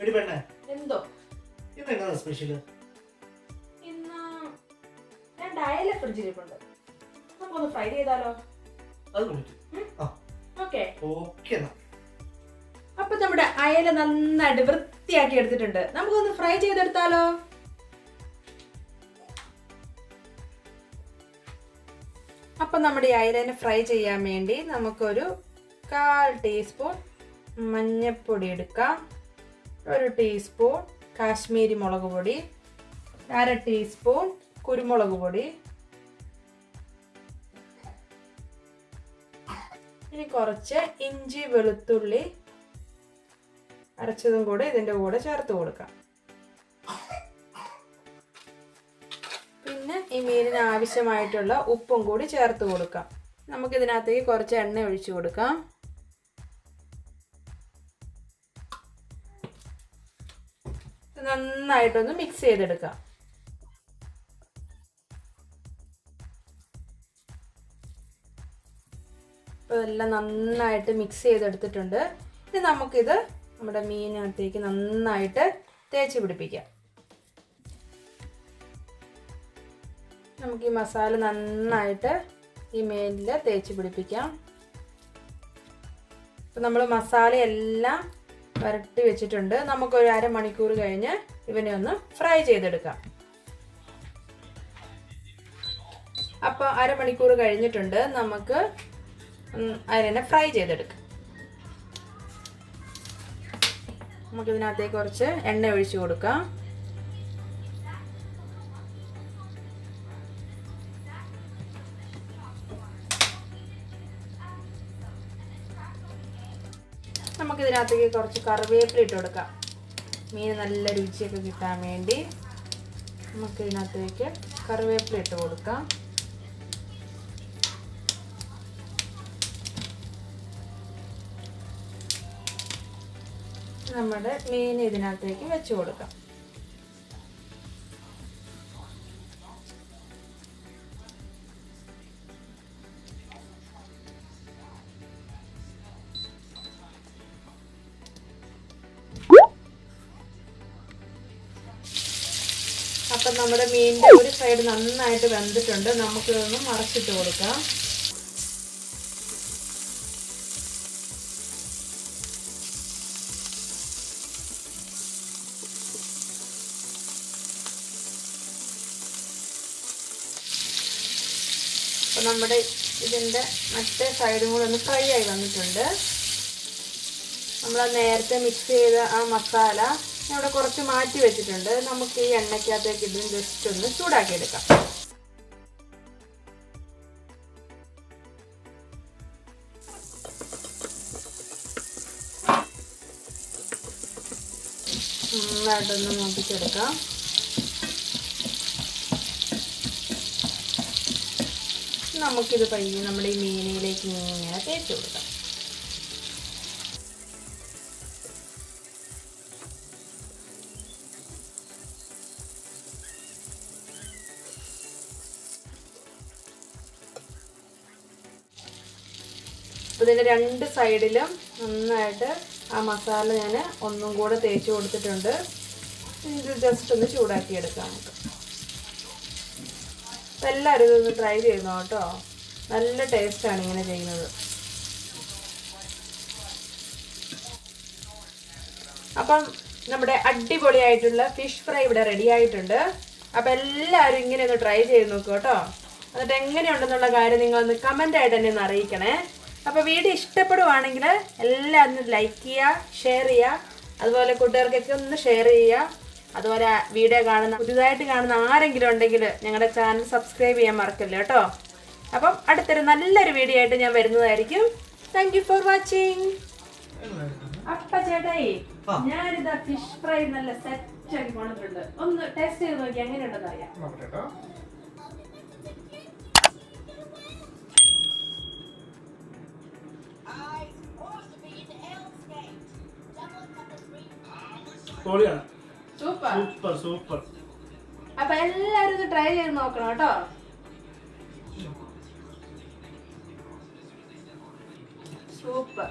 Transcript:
എടി പെണ്ണേ. എന്തോ? ഇന്ന് എന്നാ ഇന്ന് ഫ്രിഡ്ജിലിരിപ്പുണ്ട് നമുക്കൊന്ന് ഫ്രൈ ചെയ്താലോ? അത് കുടിക്കും ഓക്കെ. ഓക്കെ എന്നാ. അപ്പൊ നമ്മുടെ അയല നന്നായിട്ട് വൃത്തിയാക്കി എടുത്തിട്ടുണ്ട്. നമുക്കൊന്ന് ഫ്രൈ ചെയ്തെടുത്താലോ? അപ്പൊ നമ്മുടെ ഈ അയലനെ ഫ്രൈ ചെയ്യാൻ വേണ്ടി നമുക്കൊരു കാൽ ടീസ്പൂൺ മഞ്ഞൾപ്പൊടി എടുക്കാം. ഒരു ടീസ്പൂൺ കാശ്മീരി മുളക് പൊടി അര ടീസ്പൂൺ കുരുമുളക് പൊടി. ഇനി കുറച്ച് ഇഞ്ചി വെളുത്തുള്ളി അരച്ചതും കൂടെ ഇതിന്റെ കൂടെ ചേർത്ത് കൊടുക്കാം. പിന്നെ ഈ മീനിന് ആവശ്യമായിട്ടുള്ള ഉപ്പും കൂടി ചേർത്ത് കൊടുക്കാം. നമുക്കിതിനകത്തേക്ക് കുറച്ച് എണ്ണ ഒഴിച്ചു കൊടുക്കാം. നന്നായിട്ടൊന്ന് മിക്സ് ചെയ്തെടുക്കാം. അപ്പോൾ ഇതെല്ലാം നന്നായിട്ട് മിക്സ് ചെയ്തെടുത്തിട്ടുണ്ട്. ഇനി നമുക്കിത് നമ്മുടെ മീനകത്തേക്ക് നന്നായിട്ട് തേച്ച് പിടിപ്പിക്കാം. നമുക്ക് ഈ മസാല നന്നായിട്ട് ഈ മീനിൽ തേച്ച് പിടിപ്പിക്കാം. അപ്പം നമ്മൾ മസാലയെല്ലാം വരട്ടി വെച്ചിട്ടുണ്ട്. നമുക്കൊരു അരമണിക്കൂർ കഴിഞ്ഞ് ഇവനെ ഒന്ന് ഫ്രൈ ചെയ്തെടുക്കാം. അപ്പോൾ അരമണിക്കൂർ കഴിഞ്ഞിട്ടുണ്ട്. നമുക്ക് അതിനെ ഫ്രൈ ചെയ്തെടുക്കാം. നമുക്കിതിനകത്തേക്ക് കുറച്ച് എണ്ണ ഒഴിച്ചു കൊടുക്കാം. നമുക്കിതിനകത്തേക്ക് കുറച്ച് കറിവേപ്പില ഇട്ട് കൊടുക്കാം. മീൻ നല്ല രുചിയൊക്കെ കിട്ടാൻ വേണ്ടി നമുക്കിതിനകത്തേക്ക് കറിവേപ്പില ഇട്ട് കൊടുക്കാം. നമ്മുടെ മീൻ ഇതിനകത്തേക്ക് വെച്ച് കൊടുക്കാം. അപ്പം നമ്മുടെ മീനിന്റെ ഒരു സൈഡ് നന്നായിട്ട് വെന്തിട്ടുണ്ട്. നമുക്കിതൊന്ന് മറച്ചിട്ട് കൊടുക്കാം. അപ്പം നമ്മുടെ ഇതിന്റെ മറ്റേ സൈഡും കൂടെ ഒന്ന് ഫ്രൈ ആയി വന്നിട്ടുണ്ട്. നമ്മൾ നേരത്തെ മിക്സ് ചെയ്ത ആ മസാല ഇവിടെ കുറച്ച് മാറ്റി വെച്ചിട്ടുണ്ട്. നമുക്ക് ഈ എണ്ണയ്ക്കകത്തേക്ക് ഇതും ജസ്റ്റ് ഒന്ന് ചൂടാക്കി എടുക്കാം നന്നായിട്ടൊന്ന് നോക്കിച്ചെടുക്കാം നമുക്കിത് പയ്യെ നമ്മുടെ ഈ മീനിലേക്ക് ഇങ്ങനെ തേച്ച് കൊടുക്കാം. ഇതിന്റെ രണ്ട് സൈഡിലും നന്നായിട്ട് ആ മസാല ഞാൻ ഒന്നും കൂടെ തേച്ച് കൊടുത്തിട്ടുണ്ട്. ഇത് ജസ്റ്റ് ഒന്ന് ചൂടാക്കി എടുക്കാം നമുക്ക്. അപ്പം എല്ലാവരും ഇതൊന്ന് ട്രൈ ചെയ്യുന്നു കേട്ടോ. നല്ല ടേസ്റ്റാണ് ഇങ്ങനെ ചെയ്യുന്നത്. അപ്പം നമ്മുടെ അടിപൊളിയായിട്ടുള്ള ഫിഷ് ഫ്രൈ ഇവിടെ റെഡി ആയിട്ടുണ്ട്. അപ്പം എല്ലാവരും ഇങ്ങനെ ഒന്ന് ട്രൈ ചെയ്ത് നോക്കൂ കേട്ടോ. എന്നിട്ട് എങ്ങനെയുണ്ടെന്നുള്ള കാര്യം നിങ്ങളൊന്ന് കമന്റായിട്ട് തന്നെ ഒന്ന് അറിയിക്കണേ. അപ്പോൾ വീഡിയോ ഇഷ്ടപ്പെടുവാണെങ്കിൽ എല്ലാം ഒന്ന് ലൈക്ക് ചെയ്യുക ഷെയർ ചെയ്യുക. അതുപോലെ കൂട്ടുകാർക്കൊക്കെ ഒന്ന് ഷെയർ ചെയ്യുക. അതുപോലെ വീഡിയോ കാണുന്ന പുതിയതായിട്ട് കാണുന്ന ആരെങ്കിലും ഉണ്ടെങ്കിൽ ഞങ്ങളുടെ ചാനൽ സബ്സ്ക്രൈബ് ചെയ്യാൻ മറക്കല്ലോ കേട്ടോ? അപ്പം അടുത്തൊരു നല്ലൊരു വീഡിയോ ആയിട്ട് ഞാൻ വരുന്നതായിരിക്കും. താങ്ക് യു ഫോർ വാച്ചിങ് അപ്പ ചേട്ടായി. ഞാനിതാ ഫിഷ് ഫ്രൈ നല്ല സെറ്റ് ആക്കി കൊണ്ടിട്ടുണ്ട് ഒന്ന് ടേസ്റ്റ് ചെയ്ത് നോക്കി എങ്ങനെയുണ്ടെന്ന് അറിയാം. സൂപ്പർ. Super super. അപ്പൊ എല്ലാരും ട്രൈ ചെയ്ത് നോക്കണം കേട്ടോ. സൂപ്പർ.